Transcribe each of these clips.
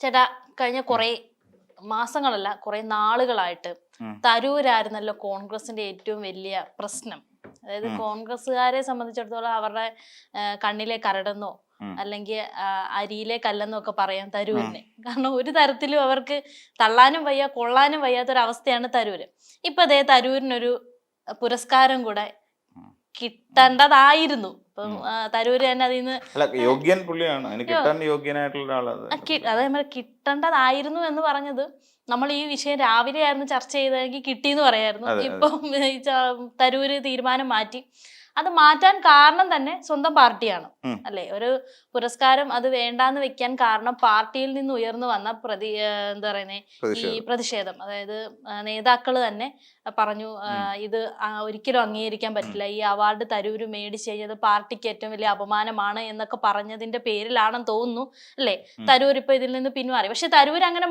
ചേട്ടാ കഴിഞ്ഞ കുറെ മാസങ്ങളല്ല കുറെ നാളുകളായിട്ട്. തരൂരായിരുന്നല്ലോ കോൺഗ്രസിന്റെ ഏറ്റവും വലിയ പ്രശ്നം അതായത്. കോൺഗ്രസ്സുകാരെ സംബന്ധിച്ചിടത്തോളം അവരുടെ കണ്ണിലെ കരടെന്നോ. അല്ലെങ്കിൽ അരിയിലെ കല്ലെന്നോ ഒക്കെ പറയാം തരൂരിനെ കാരണം ഒരു തരത്തിലും അവർക്ക് തള്ളാനും വയ്യ കൊള്ളാനും വയ്യാത്തൊരവസ്ഥയാണ് തരൂര് ഇപ്പൊ അതേ തരൂരിനൊരു പുരസ്കാരം കൂടെ. കിട്ടേണ്ടതായിരുന്നു ഇപ്പം ഉം. തരൂര് തന്നെ അതിൽ നിന്ന് അല്ല യോഗ്യൻ പുള്ളിയാണ്. അതിന് കിട്ടാൻ യോഗ്യനായിട്ടുള്ള ഒരാളത് അതേപോലെ കിട്ടേണ്ടതായിരുന്നു എന്ന് പറഞ്ഞത് നമ്മൾ ഈ വിഷയം രാവിലെ ആയിരുന്നു ചർച്ച ചെയ്തെങ്കിൽ കിട്ടിയെന്ന് പറയായിരുന്നു. ഇപ്പം തരൂര് തീരുമാനം മാറ്റി. അത് മാറ്റാൻ കാരണം തന്നെ സ്വന്തം പാർട്ടിയാണ്. അല്ലെ? ഒരു പുരസ്കാരം അത് വേണ്ടാന്ന് വെക്കാൻ കാരണം പാർട്ടിയിൽ നിന്ന് ഉയർന്നു വന്ന പ്രതി എന്താ പറയുന്നേ? ഈ പ്രതിഷേധം. പ്രതിഷേധം. അതായത് നേതാക്കൾ തന്നെ പറഞ്ഞു ഇത് ഒരിക്കലും അംഗീകരിക്കാൻ പറ്റില്ല. ഈ അവാർഡ് തരൂര് മേടിച്ച് കഴിഞ്ഞത് പാർട്ടിക്ക് ഏറ്റവും വലിയ അപമാനമാണ് എന്നൊക്കെ പറഞ്ഞതിന്റെ പേരിലാണെന്ന് തോന്നുന്നു അല്ലേ. തരൂർ ഇപ്പൊ ഇതിൽ നിന്ന് പിന്മാറി പക്ഷെ തരൂർ അങ്ങനെ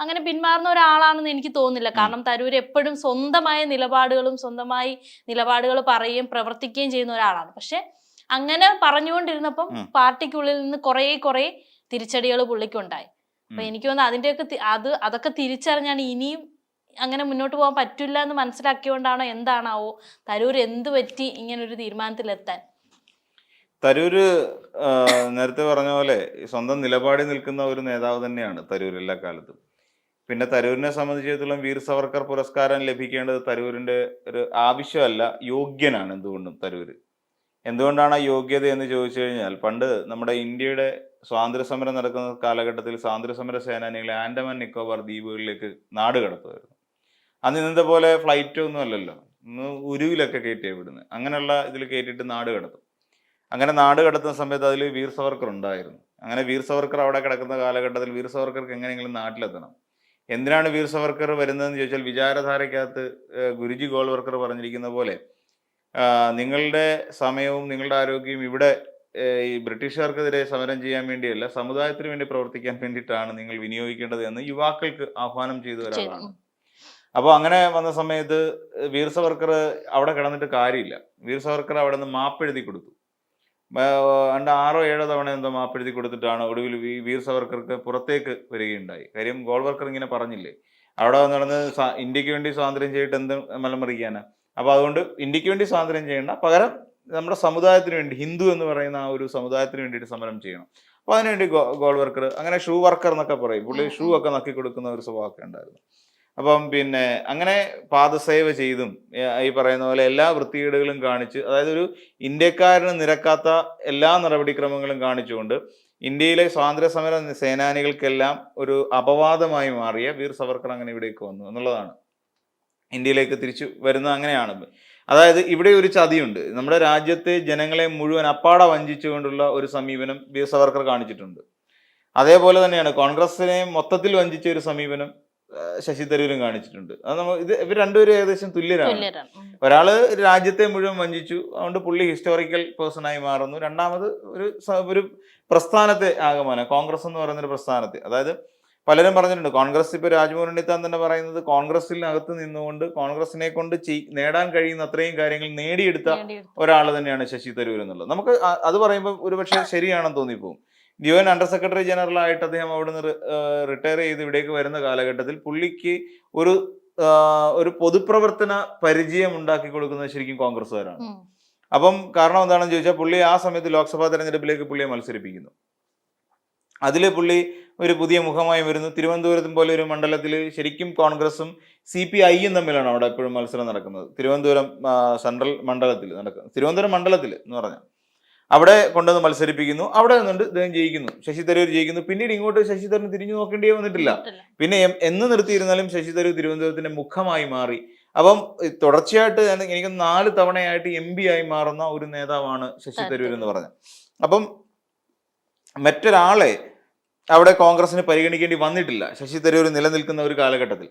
അങ്ങനെ പിന്മാറുന്ന ഒരാളാണെന്ന് എനിക്ക് തോന്നുന്നില്ല. കാരണം തരൂർ എപ്പോഴും സ്വന്തമായ നിലപാടുകളും സ്വന്തമായി നിലപാടുകൾ പറയുകയും പ്രവർത്തിക്കുകയും ചെയ്യുന്ന ഒരാളാണ്. പക്ഷെ അങ്ങനെ പറഞ്ഞുകൊണ്ടിരുന്നപ്പം. പാർട്ടിക്കുള്ളിൽ നിന്ന് കുറേ കുറേ തിരിച്ചടികൾ പുള്ളിക്കുണ്ടായി. അപ്പൊ. എനിക്ക് തോന്നുന്നു അതിന്റെയൊക്കെ അത് അതൊക്കെ തിരിച്ചറിഞ്ഞാണ് ഇനിയും അങ്ങനെ മുന്നോട്ട് പോകാൻ പറ്റില്ല എന്ന് മനസ്സിലാക്കിയോണ്ടാണോ എന്താണാവോ തരൂർ എന്ത് പറ്റി ഇങ്ങനെ ഒരു തീരുമാനത്തിലെത്താൻ? തരൂര് നേരത്തെ പറഞ്ഞ പോലെ സ്വന്തം നിലപാടിൽ നിൽക്കുന്ന ഒരു നേതാവ് തന്നെയാണ് തരൂർ എല്ലാ കാലത്തും. പിന്നെ തരൂരിനെ സംബന്ധിച്ചിടത്തോളം വീർ സവർക്കർ പുരസ്കാരം ലഭിക്കേണ്ടത് തരൂരിന്റെ ഒരു ആവശ്യമല്ല യോഗ്യനാണ് എന്തുകൊണ്ടും തരൂര്. എന്തുകൊണ്ടാണ് യോഗ്യത എന്ന് ചോദിച്ചു കഴിഞ്ഞാൽ പണ്ട് നമ്മുടെ ഇന്ത്യയുടെ സ്വാതന്ത്ര്യ സമരം നടക്കുന്ന കാലഘട്ടത്തിൽ സ്വാതന്ത്ര്യ സമര സേനാനികളെ ആൻഡമാൻ നിക്കോബാർ ദ്വീപുകളിലേക്ക് നാട് കടത്തുമായിരുന്നു അന്ന് ഇന്നത്തെ പോലെ ഫ്ലൈറ്റ് ഒന്നും അല്ലല്ലോ. ഇന്ന് ഉരുവിലൊക്കെ കയറ്റിയാണ് വിടുന്നത് അങ്ങനെയുള്ള ഇതിൽ കയറ്റിയിട്ട് നാട് കടത്തും. അങ്ങനെ നാട് കടത്തുന്ന സമയത്ത് അതിൽ വീർ സവർക്കർ ഉണ്ടായിരുന്നു. അങ്ങനെ വീർ സവർക്കർ അവിടെ കിടക്കുന്ന കാലഘട്ടത്തിൽ വീർ സവർക്കർക്ക് എങ്ങനെയെങ്കിലും നാട്ടിലെത്തണം. എന്തിനാണ് വീർ സവർക്കർ വരുന്നതെന്ന് ചോദിച്ചാൽ വിചാരധാരയ്ക്കകത്ത് ഗുരുജി ഗോൾവർക്കർ പറഞ്ഞിരിക്കുന്ന പോലെ നിങ്ങളുടെ സമയവും നിങ്ങളുടെ ആരോഗ്യവും ഇവിടെ ഈ ബ്രിട്ടീഷുകാർക്കെതിരെ സമരം ചെയ്യാൻ വേണ്ടിയല്ല സമുദായത്തിന് വേണ്ടി പ്രവർത്തിക്കാൻ വേണ്ടിയിട്ടാണ് നിങ്ങൾ വിനിയോഗിക്കേണ്ടത് എന്ന് യുവാക്കൾക്ക് ആഹ്വാനം ചെയ്തു. ഒരാളാണ്. അപ്പോൾ അങ്ങനെ വന്ന സമയത്ത് വീർ സവർക്കർ അവിടെ കിടന്നിട്ട് കാര്യമില്ല. വീർ സവർക്കർ അവിടെ നിന്ന് മാപ്പ് എഴുതി കൊടുത്തു. രണ്ട് ആറോ ഏഴോ തവണ എന്തോ മാപ്പ് എഴുതി കൊടുത്തിട്ടാണ് ഒടുവിൽ വീർ സവർക്കർക്ക് പുറത്തേക്ക് വരികയുണ്ടായി. കാര്യം ഗോൾവർക്കർ ഇങ്ങനെ പറഞ്ഞില്ലേ അവിടെ നടന്ന് ഇന്ത്യയ്ക്ക് വേണ്ടി സ്വാതന്ത്ര്യം ചെയ്തിട്ട് എന്ത് മലമറിക്കാനാ? അപ്പോൾ അതുകൊണ്ട് ഇന്ത്യയ്ക്ക് വേണ്ടി സ്വാതന്ത്ര്യം ചെയ്യണ്ട പകരം നമ്മുടെ സമുദായത്തിന് വേണ്ടി ഹിന്ദു എന്ന് പറയുന്ന ആ ഒരു സമുദായത്തിന് വേണ്ടിയിട്ട് സമരം ചെയ്യണം. അപ്പോൾ അതിനുവേണ്ടി ഗോൾ വർക്കർ അങ്ങനെ ഷൂ വർക്കർ എന്നൊക്കെ പറയും. പുള്ളി ഷൂ ഒക്കെ നക്കി കൊടുക്കുന്ന ഒരു സ്വഭാവമൊക്കെ ഉണ്ടായിരുന്നു. അപ്പം പിന്നെ അങ്ങനെ പാദസേവ ചെയ്തും ഈ പറയുന്ന പോലെ എല്ലാ വൃത്തികേടുകളും കാണിച്ച് അതായത് ഒരു ഇന്ത്യക്കാരന് നിരക്കാത്ത എല്ലാ നടപടിക്രമങ്ങളും കാണിച്ചുകൊണ്ട് ഇന്ത്യയിലെ സ്വാതന്ത്ര്യ സമര സേനാനികൾക്കെല്ലാം ഒരു അപവാദമായി മാറിയ വീർ സവർക്കർ അങ്ങനെ ഇവിടേക്ക് വന്നു എന്നുള്ളതാണ്. ഇന്ത്യയിലേക്ക് തിരിച്ചു വരുന്നത് അങ്ങനെയാണ്. അതായത് ഇവിടെ ഒരു ചതിയുണ്ട്. നമ്മുടെ രാജ്യത്തെ ജനങ്ങളെ മുഴുവൻ അപ്പാട വഞ്ചിച്ചുകൊണ്ടുള്ള ഒരു സമീപനം വീർ സവർക്കർ കാണിച്ചിട്ടുണ്ട്. അതേപോലെ തന്നെയാണ് കോൺഗ്രസിനെ മൊത്തത്തിൽ വഞ്ചിച്ച ഒരു സമീപനം ശശി തരൂരും കാണിച്ചിട്ടുണ്ട്. അത് നമ്മൾ ഇത് ഇവർ രണ്ടുപേരും ഏകദേശം തുല്യരാണ്. ഒരാൾ രാജ്യത്തെ മുഴുവൻ വഞ്ചിച്ചു. അതുകൊണ്ട് പുള്ളി ഹിസ്റ്റോറിക്കൽ പേഴ്സൺ ആയി മാറുന്നു. രണ്ടാമത് ഒരു ഒരു പ്രസ്ഥാനത്തെ ആകമാനം കോൺഗ്രസ് എന്ന് പറയുന്ന ഒരു പ്രസ്ഥാനത്തെ. അതായത് പലരും പറഞ്ഞിട്ടുണ്ട് കോൺഗ്രസ് ഇപ്പൊ രാജ്മോഹൻ ഉണ്ണിത്താൻ തന്നെ പറയുന്നത് കോൺഗ്രസിനകത്ത് നിന്നുകൊണ്ട് കോൺഗ്രസിനെ കൊണ്ട് ചെയ്- നേടാൻ കഴിയുന്ന അത്രയും കാര്യങ്ങൾ നേടിയെടുത്ത ഒരാൾ തന്നെയാണ് ശശി തരൂർ എന്നുള്ളത്. നമുക്ക് അത് പറയുമ്പോൾ ഒരുപക്ഷെ ശരിയാണെന്ന് തോന്നിപ്പോവും. U N under secretary general ആയിട്ട് അദ്ദേഹം അവിടെ നിന്ന് റിട്ടയർ ചെയ്ത് ഇവിടേക്ക് വരുന്ന കാലഘട്ടത്തിൽ പുള്ളിക്ക് ഒരു ഒരു പൊതുപ്രവർത്തന പരിചയം ഉണ്ടാക്കി കൊടുക്കുന്നത് ശരിക്കും കോൺഗ്രസ്സുകാരാണ്. അപ്പം കാരണം എന്താണെന്ന് ചോദിച്ചാൽ പുള്ളി ആ സമയത്ത് ലോക്സഭാ തെരഞ്ഞെടുപ്പിലേക്ക് പുള്ളിയെ മത്സരിപ്പിക്കുന്നു. അതിൽ പുള്ളി ഒരു പുതിയ മുഖമായി വരുന്നു. തിരുവനന്തപുരത്തും പോലെ ഒരു മണ്ഡലത്തിൽ ശരിക്കും കോൺഗ്രസും സി പി ഐയും തമ്മിലാണ് അവിടെ എപ്പോഴും മത്സരം നടക്കുന്നത്. തിരുവനന്തപുരം സെൻട്രൽ മണ്ഡലത്തിൽ നടക്കുന്നത് തിരുവനന്തപുരം മണ്ഡലത്തിൽ എന്ന് പറഞ്ഞാൽ. അവിടെ കൊണ്ടുവന്ന് മത്സരിപ്പിക്കുന്നു. അവിടെ നിന്നുകൊണ്ട് ഇദ്ദേഹം ജയിക്കുന്നു. ശശി തരൂർ ജയിക്കുന്നു. പിന്നീട് ഇങ്ങോട്ട് ശശി തരൂർ തിരിഞ്ഞു നോക്കേണ്ടിയേ വന്നിട്ടില്ല. പിന്നെ എന്ന് നിർത്തിയിരുന്നാലും ശശി തരൂർ തിരുവനന്തപുരത്തിന്റെ മുഖമായി മാറി. അപ്പം തുടർച്ചയായിട്ട് എനിക്ക് നാല് തവണയായിട്ട് എം പി ആയി മാറുന്ന ഒരു നേതാവാണ് ശശി തരൂർ എന്ന് പറഞ്ഞത്. അപ്പം മറ്റൊരാളെ അവിടെ കോൺഗ്രസിന് പരിഗണിക്കേണ്ടി വന്നിട്ടില്ല. ശശി തരൂർ നിലനിൽക്കുന്ന ഒരു കാലഘട്ടത്തിൽ.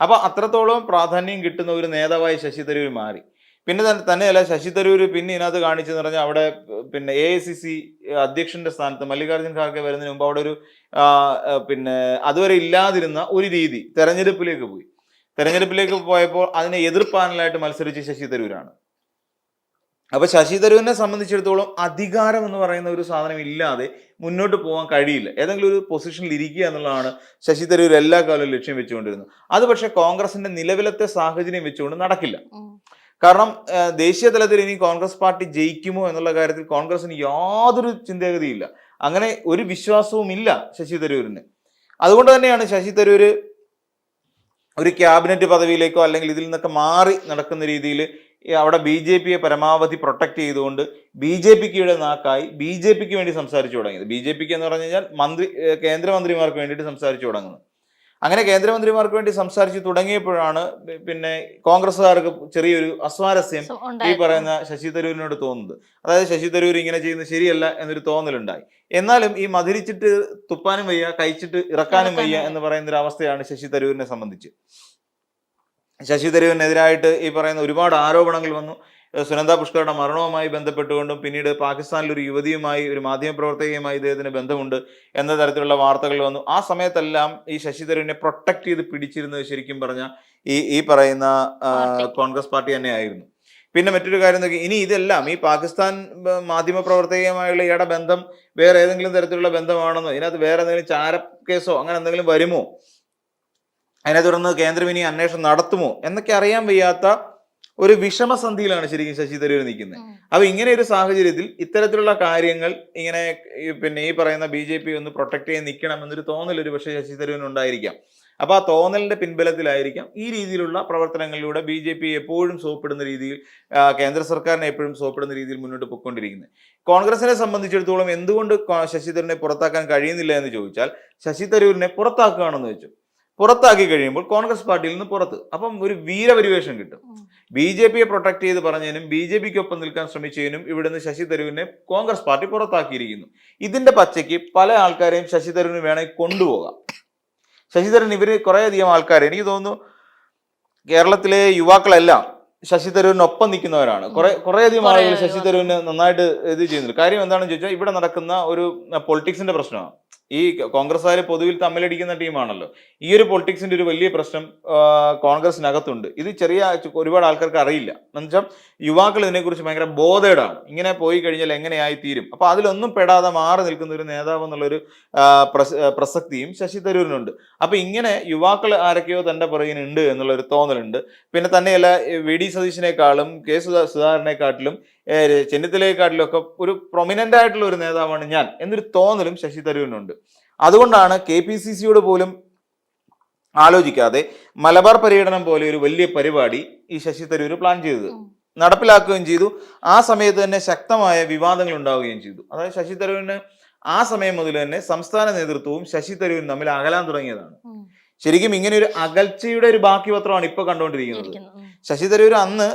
അപ്പൊ അത്രത്തോളം പ്രാധാന്യം കിട്ടുന്ന ഒരു നേതാവായി ശശി തരൂർ മാറി. പിന്നെ തന്നെ തന്നെയല്ല ശശി തരൂർ പിന്നെ ഇതിനകത്ത് കാണിച്ചെന്ന് പറഞ്ഞാൽ അവിടെ പിന്നെ എ ഐ സി സി അധ്യക്ഷന്റെ സ്ഥാനത്ത് മല്ലികാർജുൻ ഖാർഗെ വരുന്നതിന് മുമ്പ് അവിടെ ഒരു പിന്നെ അതുവരെ ഇല്ലാതിരുന്ന ഒരു രീതി തെരഞ്ഞെടുപ്പിലേക്ക് പോയി. തെരഞ്ഞെടുപ്പിലേക്ക് പോയപ്പോൾ അതിനെ എതിർപ്പാനലായിട്ട് മത്സരിച്ച് ശശി തരൂരാണ്. അപ്പൊ ശശി തരൂരിനെ സംബന്ധിച്ചിടത്തോളം അധികാരം എന്ന് പറയുന്ന ഒരു സാധനം ഇല്ലാതെ മുന്നോട്ട് പോകാൻ കഴിയില്ല. ഏതെങ്കിലും ഒരു പൊസിഷനിൽ ഇരിക്കുക എന്നുള്ളതാണ് ശശി തരൂർ എല്ലാ കാലവും ലക്ഷ്യം വെച്ചുകൊണ്ടിരുന്നത്. അത് പക്ഷേ കോൺഗ്രസിന്റെ നിലവിലത്തെ സാഹചര്യം വെച്ചുകൊണ്ട് നടക്കില്ല. കാരണം ദേശീയ തലത്തിൽ ഇനി കോൺഗ്രസ് പാർട്ടി ജയിക്കുമോ എന്നുള്ള കാര്യത്തിൽ കോൺഗ്രസിന് യാതൊരു ചിന്താഗതിയില്ല. അങ്ങനെ ഒരു വിശ്വാസവും ഇല്ല ശശി തരൂരിന്. അതുകൊണ്ട് തന്നെയാണ് ശശി തരൂര് ഒരു ക്യാബിനറ്റ് പദവിയിലേക്കോ അല്ലെങ്കിൽ ഇതിൽ നിന്നൊക്കെ മാറി നടക്കുന്ന രീതിയിൽ അവിടെ ബി ജെ പിയെ പരമാവധി പ്രൊട്ടക്ട് ചെയ്തുകൊണ്ട് ബി ജെ പിക്ക് ഇവിടെ നാക്കായി ബി ജെ പിക്ക് വേണ്ടി സംസാരിച്ചു തുടങ്ങിയത്. ബി ജെ പിക്ക് എന്ന് പറഞ്ഞു കഴിഞ്ഞാൽ മന്ത്രി കേന്ദ്രമന്ത്രിമാർക്ക് വേണ്ടിയിട്ട് സംസാരിച്ചു തുടങ്ങുന്നത്. അങ്ങനെ കേന്ദ്രമന്ത്രിമാർക്ക് വേണ്ടി സംസാരിച്ചു തുടങ്ങിയപ്പോഴാണ് പിന്നെ കോൺഗ്രസ്സുകാർക്ക് ചെറിയൊരു അസ്വാരസ്യം ഈ പറയുന്ന ശശി തരൂരിനോട് തോന്നുന്നത്. അതായത് ശശി തരൂർ ഇങ്ങനെ ചെയ്യുന്നത് ശരിയല്ല എന്നൊരു തോന്നലുണ്ടായി. എന്നാലും ഈ മധുരിച്ചിട്ട് തുപ്പാനും വയ്യ കഴിച്ചിട്ട് ഇറക്കാനും വയ്യ എന്ന് പറയുന്ന ഒരു അവസ്ഥയാണ് ശശി തരൂരിനെ സംബന്ധിച്ച്. ശശി തരൂരിനെതിരായിട്ട് ഈ പറയുന്ന ഒരുപാട് ആരോപണങ്ങൾ വന്നു. സുനന്ദ പുഷ്കറുടെ മരണവുമായി ബന്ധപ്പെട്ടുകൊണ്ടും പിന്നീട് പാകിസ്ഥാനിൽ ഒരു യുവതിയുമായി ഒരു മാധ്യമപ്രവർത്തകയുമായി ഇദ്ദേഹത്തിന് ബന്ധമുണ്ട് എന്ന തരത്തിലുള്ള വാർത്തകൾ വന്നു. ആ സമയത്തെല്ലാം ഈ ശശി തരൂരിനെ പ്രൊട്ടക്ട് ചെയ്ത് പിടിച്ചിരുന്നത് ശരിക്കും പറഞ്ഞ ഈ ഈ പറയുന്ന കോൺഗ്രസ് പാർട്ടി. തന്നെയായിരുന്നു. പിന്നെ മറ്റൊരു കാര്യം നോക്കി ഇനി ഇതെല്ലാം ഈ പാകിസ്ഥാൻ മാധ്യമപ്രവർത്തകയുമായുള്ള ഇയാളുടെ ബന്ധം വേറെ ഏതെങ്കിലും തരത്തിലുള്ള ബന്ധമാണെന്നോ ഇതിനകത്ത് വേറെ എന്തെങ്കിലും ചാര കേസോ അങ്ങനെ എന്തെങ്കിലും വരുമോ? അതിനെ തുടർന്ന് കേന്ദ്രം ഇനി അന്വേഷണം നടത്തുമോ? എന്നൊക്കെ അറിയാൻ വയ്യാത്ത ഒരു വിഷമസന്ധിയിലാണ് ശരിക്കും ശശി തരൂർ നിൽക്കുന്നത്. അപ്പൊ ഇങ്ങനെ ഒരു സാഹചര്യത്തിൽ ഇത്തരത്തിലുള്ള കാര്യങ്ങൾ ഇങ്ങനെ പിന്നെ ഈ പറയുന്ന ബി ജെ പി ഒന്ന് പ്രൊട്ടക്ട് ചെയ്ത് നിൽക്കണം എന്നൊരു തോന്നൽ ഒരു പക്ഷേ ശശി തരൂരിന് ഉണ്ടായിരിക്കാം. അപ്പൊ ആ തോന്നലിന്റെ പിൻബലത്തിലായിരിക്കാം ഈ രീതിയിലുള്ള പ്രവർത്തനങ്ങളിലൂടെ ബി ജെ പി എപ്പോഴും സോപ്പിടുന്ന രീതിയിൽ കേന്ദ്ര സർക്കാരിനെ എപ്പോഴും സോപ്പിടുന്ന രീതിയിൽ മുന്നോട്ട് പൊയ്ക്കൊണ്ടിരിക്കുന്നത്. കോൺഗ്രസിനെ സംബന്ധിച്ചിടത്തോളം എന്തുകൊണ്ട് ശശി തരൂരിനെ പുറത്താക്കാൻ കഴിയുന്നില്ല എന്ന് ചോദിച്ചാൽ ശശി തരൂരിനെ പുറത്താക്കുകയാണെന്ന് വെച്ചു. പുറത്താക്കി കഴിയുമ്പോൾ കോൺഗ്രസ് പാർട്ടിയിൽ നിന്ന് പുറത്ത്. അപ്പം ഒരു വീരപരിവേഷം കിട്ടും. ബി ജെ പിയെ പ്രൊട്ടക്ട് ചെയ്ത് പറഞ്ഞതിനും ബി ജെ പിക്ക് ഒപ്പം നിൽക്കാൻ ശ്രമിച്ചതിനും ഇവിടുന്ന് ശശി തരൂരിനെ കോൺഗ്രസ് പാർട്ടി പുറത്താക്കിയിരിക്കുന്നു. ഇതിന്റെ പച്ചയ്ക്ക് പല ആൾക്കാരെയും ശശി തരൂരിന് വേണമെങ്കിൽ കൊണ്ടുപോകാം. ശശി തരൂർ ഇവർ കുറേയധികം ആൾക്കാർ എനിക്ക് തോന്നുന്നു കേരളത്തിലെ യുവാക്കളെല്ലാം ശശി തരൂരിനൊപ്പം നിൽക്കുന്നവരാണ്. കുറെ കുറേയധികം കുറേ ആളുകൾ ശശി തരൂരിന് നന്നായിട്ട് ഇത് ചെയ്യുന്നുണ്ട്. കാര്യം എന്താണെന്ന് ചോദിച്ചാൽ ഇവിടെ നടക്കുന്ന ഒരു പൊളിറ്റിക്സിന്റെ പ്രശ്നമാണ്. ഈ കോൺഗ്രസ്സുകാർ പൊതുവിൽ തമ്മിലടിക്കുന്ന ടീമാണല്ലോ. ഈ ഒരു പൊളിറ്റിക്സിന്റെ ഒരു വലിയ പ്രശ്നം കോൺഗ്രസിനകത്തുണ്ട് ഇത് ചെറിയ ഒരുപാട് ആൾക്കാർക്ക് അറിയില്ല. എന്നുവെച്ചാൽ യുവാക്കൾ ഇതിനെക്കുറിച്ച് ഭയങ്കര ബോധേഡാണ് ഇങ്ങനെ പോയി കഴിഞ്ഞാൽ എങ്ങനെയായി തീരും അപ്പൊ അതിലൊന്നും പെടാതെ മാറി നിൽക്കുന്ന ഒരു നേതാവ് എന്നുള്ളൊരു പ്രസ- പ്രസക്തിയും ശശി തരൂരിനുണ്ട്. അപ്പൊ ഇങ്ങനെ യുവാക്കൾ ആരൊക്കെയോ തന്റെ പുറകിനുണ്ട് എന്നുള്ളൊരു തോന്നലുണ്ട്. പിന്നെ തന്നെയല്ല വി ഡി സതീശിനേക്കാളും കെ സുധാ സുധാകരനെക്കാട്ടിലും ഏഹ്, ചെന്നിത്തലയെക്കാട്ടിലും ഒക്കെ ഒരു പ്രൊമിനന്റ് ആയിട്ടുള്ള ഒരു നേതാവാണ് ഞാൻ എന്നൊരു തോന്നലും ശശി തരൂരിനുണ്ട്. അതുകൊണ്ടാണ് കെ പി സി സിയോട് പോലും ആലോചിക്കാതെ മലബാർ പര്യടനം പോലെ ഒരു വലിയ പരിപാടി ഈ ശശി തരൂർ പ്ലാൻ ചെയ്തത്. നടപ്പിലാക്കുകയും ചെയ്തു. ആ സമയത്ത് തന്നെ ശക്തമായ വിവാദങ്ങൾ ഉണ്ടാവുകയും ചെയ്തു. അതായത് ശശി തരൂരിന് ആ സമയം മുതൽ തന്നെ സംസ്ഥാന നേതൃത്വവും ശശി തരൂരും തമ്മിൽ അകലാൻ തുടങ്ങിയതാണ്. ശരിക്കും ഇങ്ങനെ ഒരു അകൽച്ചയുടെ ഒരു ബാക്കി പത്രമാണ് ഇപ്പൊ കണ്ടുകൊണ്ടിരിക്കുന്നത്. ശശി തരൂർ അന്ന്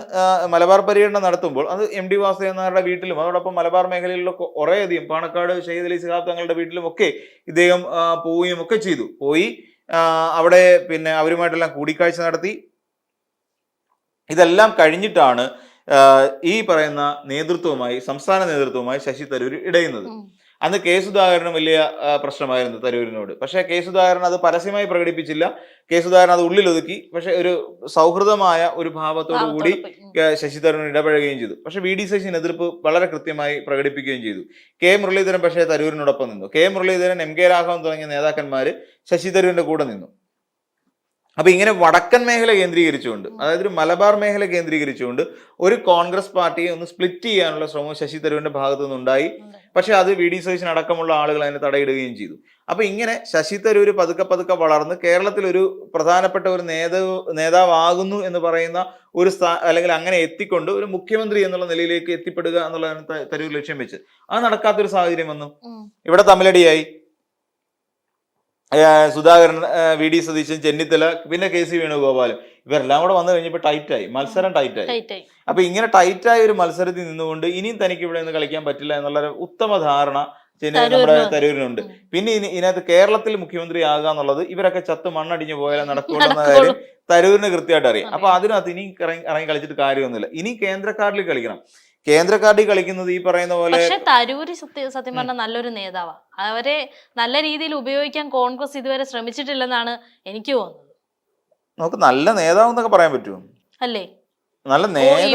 മലബാർ പര്യടനം നടത്തുമ്പോൾ അത് എം ഡി വാസുദേവനാരുടെ വീട്ടിലും അതോടൊപ്പം മലബാർ മേഖലയിലുള്ള കുറേയധികം പാണക്കാട് ഷെയ്ദ് അലി സിഹാബ് തങ്ങളുടെ വീട്ടിലും ഒക്കെ ഇദ്ദേഹം പോവുകയും ഒക്കെ ചെയ്തു. പോയി അവിടെ പിന്നെ അവരുമായിട്ടെല്ലാം കൂടിക്കാഴ്ച നടത്തി. ഇതെല്ലാം കഴിഞ്ഞിട്ടാണ് ഈ പറയുന്ന നേതൃത്വവുമായി സംസ്ഥാന നേതൃത്വവുമായി ശശി തരൂർ ഇടയുന്നത്. അന്ന് കെ സുധാകരനും വലിയ പ്രശ്നമായിരുന്നു തരൂരിനോട്. പക്ഷേ കെ സുധാകരൻ അത് പരസ്യമായി പ്രകടിപ്പിച്ചില്ല. കെ സുധാകരൻ അത് ഉള്ളിലൊതുക്കി. പക്ഷെ ഒരു സൗഹൃദമായ ഒരു ഭാവത്തോടു കൂടി. ശശി തരൂരിന് ഇടപഴകുകയും ചെയ്തു. പക്ഷെ വി ഡി ശശിന് എതിർപ്പ് വളരെ കൃത്യമായി പ്രകടിപ്പിക്കുകയും ചെയ്തു. കെ മുരളീധരൻ പക്ഷേ തരൂരിനോടൊപ്പം നിന്നു. K Muraleedharan M K Raghavan തുടങ്ങിയ നേതാക്കന്മാർ ശശി തരൂരിന്റെ കൂടെ നിന്നു. അപ്പൊ ഇങ്ങനെ വടക്കൻ മേഖല കേന്ദ്രീകരിച്ചുകൊണ്ട് അതായത് ഒരു മലബാർ മേഖല കേന്ദ്രീകരിച്ചുകൊണ്ട് ഒരു കോൺഗ്രസ് പാർട്ടിയെ ഒന്ന് സ്പ്ലിറ്റ് ചെയ്യാനുള്ള ശ്രമം ശശി തരൂരിന്റെ ഭാഗത്തു നിന്നുണ്ടായി. പക്ഷെ അത് വി ഡി സതീശൻ അടക്കമുള്ള ആളുകൾ അതിനെ തടയിടുകയും ചെയ്തു. അപ്പൊ ഇങ്ങനെ ശശി തരൂർ പതുക്കെ പതുക്കെ വളർന്ന് കേരളത്തിൽ ഒരു പ്രധാനപ്പെട്ട ഒരു നേതാവ് നേതാവാകുന്നു എന്ന് പറയുന്ന ഒരു സ്ഥാ അല്ലെങ്കിൽ അങ്ങനെ എത്തിക്കൊണ്ട് ഒരു മുഖ്യമന്ത്രി എന്നുള്ള നിലയിലേക്ക് എത്തിപ്പെടുക എന്നുള്ളതാണ് തരൂർ ലക്ഷ്യം വെച്ച്. അത് നടക്കാത്തൊരു സാഹചര്യം വന്നു. ഇവിടെ തമ്മിലടിയായി. ഏർ സുധാകരൻ വി ഡി സതീശൻ ചെന്നിത്തല പിന്നെ കെ സി വേണുഗോപാലും ഇവരെല്ലാം കൂടെ വന്നു കഴിഞ്ഞപ്പോൾ ടൈറ്റായി മത്സരം ടൈറ്റായി. അപ്പൊ ഇങ്ങനെ ടൈറ്റായ ഒരു മത്സരത്തിൽ നിന്നുകൊണ്ട് ഇനിയും തനിക്ക് ഇവിടെ നിന്ന് കളിക്കാൻ പറ്റില്ല എന്നുള്ള ഉത്തമ ധാരണ നമ്മുടെ തരൂരിനുണ്ട്. പിന്നെ ഇനി ഇതിനകത്ത് കേരളത്തിൽ മുഖ്യമന്ത്രി ആകുക എന്നുള്ളത് ഇവരൊക്കെ ചത്ത് മണ്ണടിഞ്ഞു പോയാലേ നടക്കുള്ളൂ എന്ന. കാര്യം തരൂരിന് കൃത്യമായിട്ട് അറിയാം. അപ്പൊ അതിനകത്ത് ഇനി ഇറങ്ങി ഇറങ്ങി കളിച്ചിട്ട് കാര്യമൊന്നുമില്ല. ഇനി കേന്ദ്ര കാർഡിൽ കളിക്കണം. കേന്ദ്ര കാർഡിൽ കളിക്കുന്നത് ഈ പറയുന്ന പോലെ പക്ഷെ തരൂര് സത്യ പറഞ്ഞ നല്ലൊരു നേതാവാ. അവരെ നല്ല രീതിയിൽ ഉപയോഗിക്കാൻ കോൺഗ്രസ് ഇതുവരെ ശ്രമിച്ചിട്ടില്ലെന്നാണ് എനിക്ക് തോന്നുന്നത്. നമുക്ക് നല്ല നേതാവ് എന്നൊക്കെ പറയാൻ പറ്റുമോ? അല്ലേ? നല്ല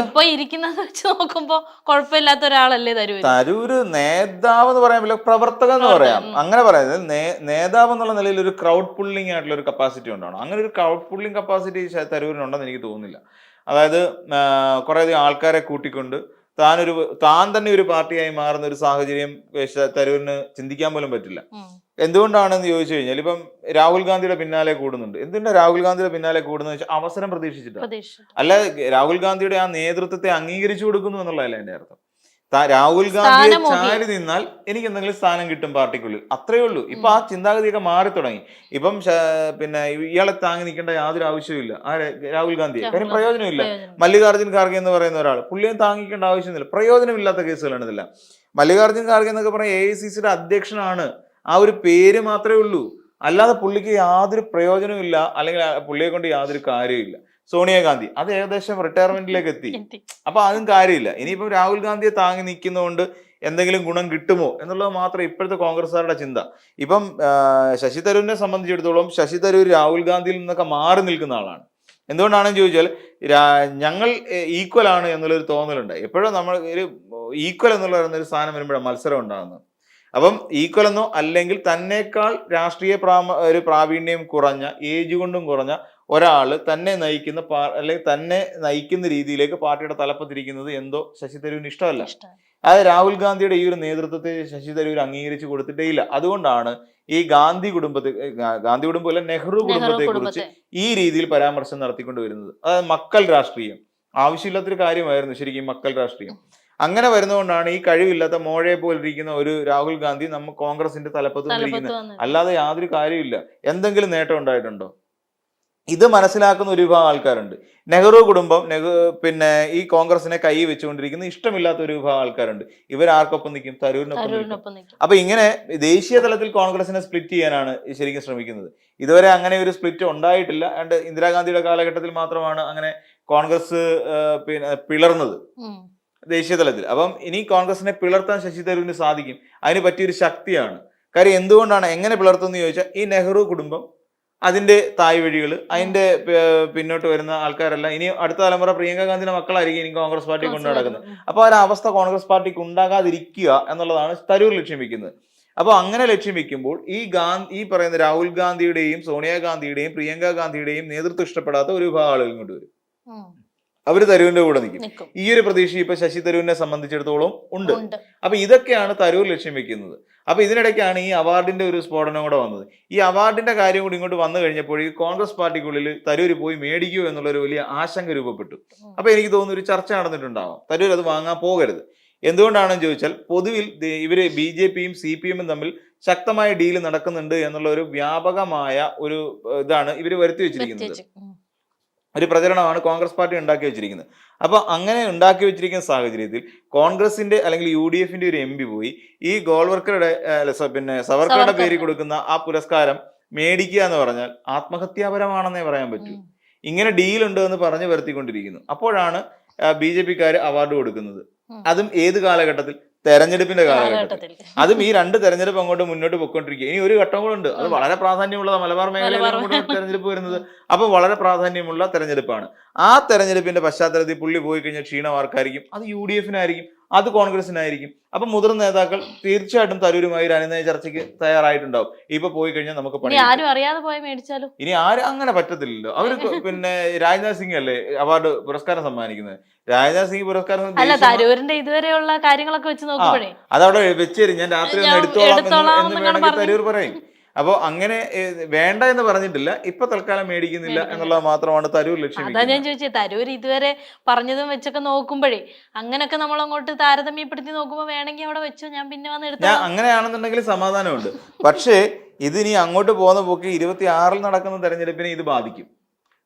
ഇപ്പൊ ഇരിക്കുന്നത് വെച്ച് നോക്കുമ്പോ കുഴപ്പമില്ലാത്ത ഒരാളല്ലേ തരൂര്? തരൂര് നേതാവ് എന്ന് പറയാൻ പറ്റില്ല പ്രവർത്തകൻ എന്ന് പറയാം. അങ്ങനെ പറയാം. നേതാവ് എന്നുള്ള നിലയിൽ ഒരു ക്രൗഡ് പുള്ളിങ് ആയിട്ടുള്ള ഒരു കപ്പാസിറ്റി ഉണ്ടാവണം അങ്ങനെ ഒരു ക്രൗഡ് പുള്ളിങ് കപ്പാസിറ്റി തരൂരിനുണ്ടെന്ന് എനിക്ക് തോന്നുന്നില്ല. അതായത് കുറെ അധികം ആൾക്കാരെ കൂട്ടിക്കൊണ്ട് താനൊരു താൻ തന്നെ ഒരു പാർട്ടിയായി മാറുന്ന ഒരു സാഹചര്യം തരൂരിന് ചിന്തിക്കാൻ പോലും പറ്റില്ല. എന്തുകൊണ്ടാണെന്ന് ചോദിച്ചു കഴിഞ്ഞാൽ ഇപ്പം രാഹുൽ ഗാന്ധിയുടെ പിന്നാലെ കൂടുന്നുണ്ട്. എന്തുകൊണ്ടാണ് രാഹുൽ ഗാന്ധിയുടെ പിന്നാലെ കൂടുന്നത് വെച്ചാൽ അവസരം പ്രതീക്ഷിച്ചിട്ടാണ്. അല്ല രാഹുൽ ഗാന്ധിയുടെ ആ നേതൃത്വത്തെ അംഗീകരിച്ചു കൊടുക്കുന്നു എന്നുള്ളതല്ല എന്റെ അർത്ഥം? രാഹുൽ ഗാന്ധി. ചാരി നിന്നാൽ എനിക്ക് എന്തെങ്കിലും സ്ഥാനം കിട്ടും പാർട്ടിക്കുള്ളിൽ. അത്രയേ ഉള്ളൂ. ഇപ്പൊ ആ ചിന്താഗതിയൊക്കെ മാറി തുടങ്ങി. ഇപ്പം പിന്നെ ഇയാളെ താങ്ങി നിൽക്കേണ്ട യാതൊരു ആവശ്യവുമില്ല. ആ രാഹുൽ ഗാന്ധി കാര്യം പ്രയോജനമില്ല. പ്രയോജനം. മല്ലികാർജുൻ ഖാർഗെ എന്ന് പറയുന്ന ഒരാൾ പുള്ളിയെ താങ്ങിക്കേണ്ട ആവശ്യമൊന്നുമില്ല പ്രയോജനമില്ലാത്ത കേസുകളാണ് ഇതെല്ലാം. മല്ലികാർജുൻ ഖാർഗെ എന്നൊക്കെ പറഞ്ഞ എ ഐ സി സിയുടെ അധ്യക്ഷനാണ്. ആ ഒരു പേര് മാത്രമേ ഉള്ളൂ. അല്ലാതെ പുള്ളിക്ക് യാതൊരു പ്രയോജനവും ഇല്ല അല്ലെങ്കിൽ പുള്ളിയെ കൊണ്ട് യാതൊരു കാര്യമില്ല സോണിയാഗാന്ധി. അത് ഏകദേശം റിട്ടയർമെന്റിലേക്ക് എത്തി. അപ്പൊ അതും കാര്യമില്ല. ഇനിയിപ്പം രാഹുൽ ഗാന്ധിയെ താങ്ങി നിൽക്കുന്നതുകൊണ്ട് എന്തെങ്കിലും ഗുണം കിട്ടുമോ എന്നുള്ളത് മാത്രം ഇപ്പോഴത്തെ കോൺഗ്രസ്സുകാരുടെ ചിന്ത. ഇപ്പം ശശി തരൂരിനെ സംബന്ധിച്ചിടത്തോളം ശശി തരൂർ രാഹുൽ ഗാന്ധിയിൽ നിന്നൊക്കെ മാറി നിൽക്കുന്ന ആളാണ്. എന്തുകൊണ്ടാണെന്ന് ചോദിച്ചാൽ ഞങ്ങൾ ഈക്വൽ ആണ് എന്നുള്ളൊരു തോന്നലുണ്ട്. എപ്പോഴും നമ്മൾ ഒരു ഈക്വൽ എന്നുള്ള ഒരു സാധനം വരുമ്പോഴാണ് മത്സരം ഉണ്ടാകുന്നത്. അപ്പം ഈക്വൽ എന്നോ അല്ലെങ്കിൽ തന്നേക്കാൾ രാഷ്ട്രീയ പ്രാ ഒരു പ്രാവീണ്യം കുറഞ്ഞ ഏജ് കൊണ്ടും കുറഞ്ഞ ഒരാൾ തന്നെ നയിക്കുന്ന പാ അല്ലെങ്കിൽ തന്നെ നയിക്കുന്ന രീതിയിലേക്ക് പാർട്ടിയുടെ തലപ്പത്തിരിക്കുന്നത് എന്തോ ശശി തരൂരിന് ഇഷ്ടമല്ല. അതായത് അത് രാഹുൽ ഗാന്ധിയുടെ ഈ ഒരു നേതൃത്വത്തെ ശശി തരൂർ അംഗീകരിച്ചു കൊടുത്തിട്ടേ ഇല്ല അതുകൊണ്ടാണ് ഈ ഗാന്ധി കുടുംബത്തെ ഗാന്ധി കുടുംബമല്ല നെഹ്റു നെഹ്റു കുടുംബത്തെ. കുറിച്ച് ഈ രീതിയിൽ പരാമർശം നടത്തിക്കൊണ്ട് വരുന്നത്. അതായത് മക്കൾ രാഷ്ട്രീയം. ആവശ്യമില്ലാത്തൊരു കാര്യമായിരുന്നു ശരിക്കും മക്കൾ രാഷ്ട്രീയം. അങ്ങനെ വരുന്നതുകൊണ്ടാണ് ഈ കഴിവില്ലാത്ത മോഴയെ പോലിരിക്കുന്ന ഒരു രാഹുൽ ഗാന്ധി നമ്മ കോൺഗ്രസിന്റെ തലപ്പത്ത് വന്നിരിക്കുന്നത്. അല്ലാതെ യാതൊരു കാര്യമില്ല എന്തെങ്കിലും നേട്ടം ഉണ്ടായിട്ടുണ്ടോ? ഇത് മനസ്സിലാക്കുന്ന ഒരു വിഭാഗം ആൾക്കാരുണ്ട്. നെഹ്റു കുടുംബം നെഹ്റു പിന്നെ ഈ കോൺഗ്രസിനെ കൈ വെച്ചുകൊണ്ടിരിക്കുന്ന ഇഷ്ടമില്ലാത്ത ഒരു വിഭാഗം ആൾക്കാരുണ്ട്. ഇവരാർക്കൊപ്പം നിൽക്കും? തരൂരിനൊപ്പം നിൽക്കും? അപ്പൊ ഇങ്ങനെ ദേശീയ തലത്തിൽ കോൺഗ്രസിനെ സ്പ്ലിറ്റ് ചെയ്യാനാണ് ശരിക്കും ശ്രമിക്കുന്നത്. ഇതുവരെ അങ്ങനെ ഒരു സ്പ്ലിറ്റ് ഉണ്ടായിട്ടില്ല. ആൻഡ് ഇന്ദിരാഗാന്ധിയുടെ കാലഘട്ടത്തിൽ മാത്രമാണ് അങ്ങനെ കോൺഗ്രസ് പിന്നെ പിളർന്നത്. ദേശീയ തലത്തിൽ. അപ്പം ഇനി കോൺഗ്രസിനെ പിളർത്താൻ ശശി തരൂരിന് സാധിക്കും. അതിന് പറ്റിയൊരു ശക്തിയാണ്. കാര്യം എന്തുകൊണ്ടാണ് എങ്ങനെ പിളർത്തുന്നത് ചോദിച്ചാൽ ഈ നെഹ്റു കുടുംബം അതിന്റെ തായ് വഴികൾ അതിന്റെ പിന്നോട്ട് വരുന്ന ആൾക്കാരെല്ലാം ഇനി അടുത്ത തലമുറ പ്രിയങ്ക ഗാന്ധിയുടെ മക്കളായിരിക്കും ഇനി കോൺഗ്രസ് പാർട്ടി കൊണ്ടു നടക്കുന്നത്. അപ്പോൾ ആ അവസ്ഥ കോൺഗ്രസ് പാർട്ടിക്ക് ഉണ്ടാകാതിരിക്കുക എന്നുള്ളതാണ് തരൂർ ലക്ഷ്യം വെക്കുന്നത് അപ്പോൾ അങ്ങനെ ലക്ഷ്യം വെക്കുമ്പോൾ ഈ ഗാന്ധി ഈ പറയുന്ന രാഹുൽ ഗാന്ധിയുടെയും സോണിയാഗാന്ധിയുടെയും പ്രിയങ്ക ഗാന്ധിയുടെയും നേതൃത്വം ഇഷ്ടപ്പെടാത്ത ഒരു വിഭാഗം ആളുകൾ ഇങ്ങോട്ട് വരും ഉം. അവർ തരൂരിന്റെ കൂടെ നിൽക്കും ഈ ഒരു പ്രതീക്ഷ ഇപ്പൊ ശശി തരൂരിനെ സംബന്ധിച്ചിടത്തോളം ഉണ്ട്. അപ്പൊ ഇതൊക്കെയാണ് തരൂർ ലക്ഷ്യം വെക്കുന്നത്. അപ്പൊ ഇതിനിടയ്ക്കാണ് ഈ അവാർഡിന്റെ ഒരു സ്ഫോടനം കൂടെ വന്നത്. ഈ അവാർഡിന്റെ കാര്യം കൂടി ഇങ്ങോട്ട് വന്നു കഴിഞ്ഞപ്പോൾ ഈ കോൺഗ്രസ് പാർട്ടിക്കുള്ളിൽ തരൂർ പോയി മേടിക്കുമോ എന്നുള്ള ഒരു വലിയ ആശങ്ക രൂപപ്പെട്ടു. അപ്പൊ എനിക്ക് തോന്നുന്നു ഒരു ചർച്ച നടന്നിട്ടുണ്ടാവാം. തരൂർ അത് വാങ്ങാൻ പോകരുത്. എന്തുകൊണ്ടാണെന്ന് ചോദിച്ചാൽ പൊതുവിൽ ഇവർ ബി ജെ പിയും സി പി എമ്മും തമ്മിൽ ശക്തമായ ഡീൽ നടക്കുന്നുണ്ട് എന്നുള്ള ഒരു വ്യാപകമായ ഒരു ഇതാണ് ഇവർ വരുത്തി വെച്ചിരിക്കുന്നത്. ഒരു പ്രചരണമാണ് കോൺഗ്രസ് പാർട്ടി ഉണ്ടാക്കി വെച്ചിരിക്കുന്നത്. അപ്പോൾ അങ്ങനെ ഉണ്ടാക്കി വെച്ചിരിക്കുന്ന സാഹചര്യത്തിൽ കോൺഗ്രസിന്റെ അല്ലെങ്കിൽ യു ഡി എഫിന്റെ ഒരു എം പി പോയി ഈ ഗോൾവർക്കറുടെ പിന്നെ സവർക്കറുടെ പേര് പേരിൽ കൊടുക്കുന്ന ആ പുരസ്കാരം മേടിക്കുക എന്ന് പറഞ്ഞാൽ ആത്മഹത്യാപരമാണെന്നേ പറയാൻ പറ്റൂ. ഇങ്ങനെ ഡീൽ ഉണ്ട് എന്ന് പറഞ്ഞു വരുത്തിക്കൊണ്ടിരിക്കുന്നു. അപ്പോഴാണ് ബി ജെ പിക്കാർ അവാർഡ് കൊടുക്കുന്നത്. അതും ഏത് കാലഘട്ടത്തിൽ? തെരഞ്ഞെടുപ്പിന്റെ കാലഘട്ടത്തിൽ. അതും ഈ രണ്ട് തെരഞ്ഞെടുപ്പ് അങ്ങോട്ട് മുന്നോട്ട് പോയിക്കൊണ്ടിരിക്കുക. ഇനി ഒരു ഘട്ടം കൂടെ ഉണ്ട്. അത് വളരെ പ്രാധാന്യമുള്ള മലബാർ മേഖലയിൽ തെരഞ്ഞെടുപ്പ് വരുന്നത്. അപ്പൊ വളരെ പ്രാധാന്യമുള്ള തെരഞ്ഞെടുപ്പാണ്. ആ തെരഞ്ഞെടുപ്പിന്റെ പശ്ചാത്തലത്തിൽ പുള്ളി പോയി കഴിഞ്ഞാൽ ക്ഷീണം ആർക്കായിരിക്കും അത് യു ഡി എഫിനായിരിക്കും. അത് കോൺഗ്രസിനായിരിക്കും. അപ്പൊ മുതിർന്ന നേതാക്കൾ തീർച്ചയായിട്ടും തരൂരുമായി ഒരു അനുനയ ചർച്ചയ്ക്ക് തയ്യാറായിട്ടുണ്ടാവും. ഇപ്പൊ പോയി കഴിഞ്ഞാൽ നമുക്ക് പണി ഇനി ആരും അറിയാതെ പോയി മേടിച്ചാലും? ഇനി ആരും അങ്ങനെ പറ്റത്തില്ലല്ലോ. അവർ പിന്നെ രാജ്നാഥ് സിംഗ് അല്ലേ അവാർഡ് പുരസ്കാരം സമ്മാനിക്കുന്നത്? രാജ്നാഥ് സിംഗ് പുരസ്കാരം അല്ല തരൂരിന്റെ ഇതുവരെയുള്ള കാര്യങ്ങളൊക്കെ വെച്ച് നോക്കുമ്പോഴേ. അതവിടെ വെച്ചേരും. ഞാൻ രാത്രി ഒന്ന് എടുത്തോളാം എന്ന് വേണമെങ്കിൽ തരൂർ പറയും. അപ്പോൾ അങ്ങനെ വേണ്ട എന്ന് പറഞ്ഞിട്ടില്ല. ഇപ്പൊ തൽക്കാലം മേടിക്കുന്നില്ല. എന്നുള്ളത് മാത്രമാണ് തരൂർ ലക്ഷ്യം അതാ ഞാൻ. ചോദിച്ചത് തരൂർ ഇതുവരെ പറഞ്ഞതും വെച്ചൊക്കെ നോക്കുമ്പോഴേ അങ്ങനെയൊക്കെ നമ്മൾ അങ്ങോട്ട് താരതമ്യപ്പെടുത്തി നോക്കുമ്പോ വേണമെങ്കിൽ അവിടെ വെച്ചു ഞാൻ പിന്നെ വന്ന് എടുത്തു അങ്ങനെയാണെന്നുണ്ടെങ്കിൽ സമാധാനമുണ്ട്. പക്ഷേ ഇതിനി അങ്ങോട്ട് പോകുന്ന പോക്ക് ഇരുപത്തി ആറിൽ നടക്കുന്ന തെരഞ്ഞെടുപ്പിനെ ഇത് ബാധിക്കും.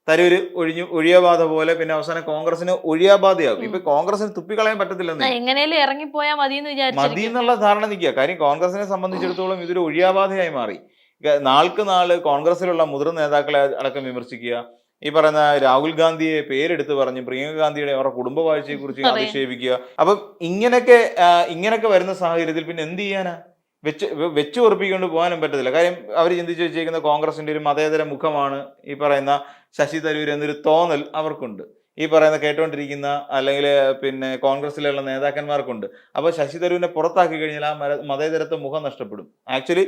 തരൂര് ഒഴിഞ്ഞു ഒഴിയാബാധ പോലെ പിന്നെ അവസാനം കോൺഗ്രസിന് ഒഴിയാബാധയാകും. ഇപ്പൊ കോൺഗ്രസിന് തുപ്പിക്കളയാൻ പറ്റത്തില്ലെന്ന്. എങ്ങനെയാലും ഇറങ്ങിപ്പോയാൽ മതി എന്ന് മതി എന്നുള്ള ധാരണ നിൽക്കുക. കാര്യം കോൺഗ്രസിനെ സംബന്ധിച്ചിടത്തോളം ഇതൊരു ഒഴിയാബാധയായി മാറി. നാൾക്ക് നാൾ കോൺഗ്രസിലുള്ള മുതിർന്ന നേതാക്കളെ അടക്കം വിമർശിക്കുക. ഈ പറയുന്ന രാഹുൽ ഗാന്ധിയെ പേരെടുത്ത് പറഞ്ഞ് പ്രിയങ്ക ഗാന്ധിയുടെ അവരുടെ കുടുംബവാഴ്ചയെ കുറിച്ച്. അധിക്ഷേപിക്കുക. അപ്പം ഇങ്ങനെയൊക്കെ ഇങ്ങനെയൊക്കെ വരുന്ന സാഹചര്യത്തിൽ പിന്നെ എന്ത് ചെയ്യാനാ? വെച്ച് വെച്ച് ഉറപ്പിക്കൊണ്ട് പോകാനും പറ്റത്തില്ല. കാര്യം അവർ ചിന്തിച്ചു വെച്ചേക്കുന്ന കോൺഗ്രസിന്റെ ഒരു മതേതര മുഖമാണ് ഈ പറയുന്ന ശശി തരൂർ എന്നൊരു തോന്നൽ അവർക്കുണ്ട്. ഈ പറയുന്ന കേട്ടുകൊണ്ടിരിക്കുന്ന അല്ലെങ്കിൽ പിന്നെ കോൺഗ്രസിലുള്ള നേതാക്കന്മാർക്കുണ്ട്. അപ്പോൾ ശശി തരൂരിനെ പുറത്താക്കി കഴിഞ്ഞാൽ ആ മതേതരത്വ മുഖം നഷ്ടപ്പെടും. ആക്ച്വലി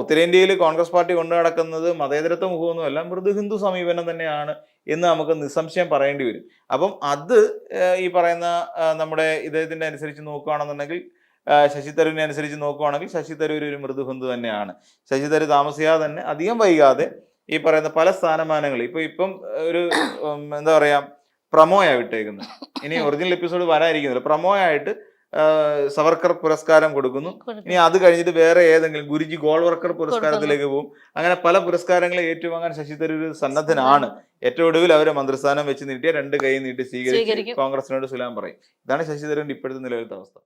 ഉത്തരേന്ത്യയിൽ കോൺഗ്രസ് പാർട്ടി കൊണ്ടു നടക്കുന്നത് മതേതരത്വ മുഖമൊന്നുമല്ല മൃദു ഹിന്ദു സമീപനം തന്നെയാണ് എന്ന് നമുക്ക് നിസ്സംശയം പറയേണ്ടി വരും. അപ്പം അത് ഈ പറയുന്ന നമ്മുടെ ഇദ്ദേഹത്തിന്റെ അനുസരിച്ച് നോക്കുകയാണെന്നുണ്ടെങ്കിൽ ശശി തരൂരിനെ അനുസരിച്ച് നോക്കുകയാണെങ്കിൽ ശശി തരൂർ ഒരു മൃദു ഹിന്ദു തന്നെയാണ്. ശശി തരൂർ താമസിയാതെ തന്നെ അധികം വൈകാതെ ഈ പറയുന്ന പല സ്ഥാനമാനങ്ങൾ ഇപ്പൊ ഇപ്പം ഒരു എന്താ പറയാ പ്രമോയാ വിട്ടേക്കുന്നത്. ഇനി ഒറിജിനൽ എപ്പിസോഡ് വരാതിരിക്കുന്നില്ല പ്രമോ ആയിട്ട് സവർക്കർ പുരസ്കാരം കൊടുക്കുന്നു. ഇനി അത് കഴിഞ്ഞിട്ട് വേറെ ഏതെങ്കിലും ഗുരുജി ഗോൾവർക്കർ പുരസ്കാരത്തിലേക്ക് പോകും. അങ്ങനെ പല പുരസ്കാരങ്ങളെ ഏറ്റുവാങ്ങാൻ ശശി തരൂർ സന്നദ്ധനാണ്. ഏറ്റവും ഒടുവിൽ അവരെ മന്ത്രിസ്ഥാനം വെച്ച് നീട്ടിയ രണ്ട് കൈ നീട്ടി സ്വീകരിച്ച്. കോൺഗ്രസിനോട് സുലാം പറയും. ഇതാണ് ശശി തരൂരിന്റെ ഇപ്പോഴത്തെ നിലവിലത്തെ അവസ്ഥ.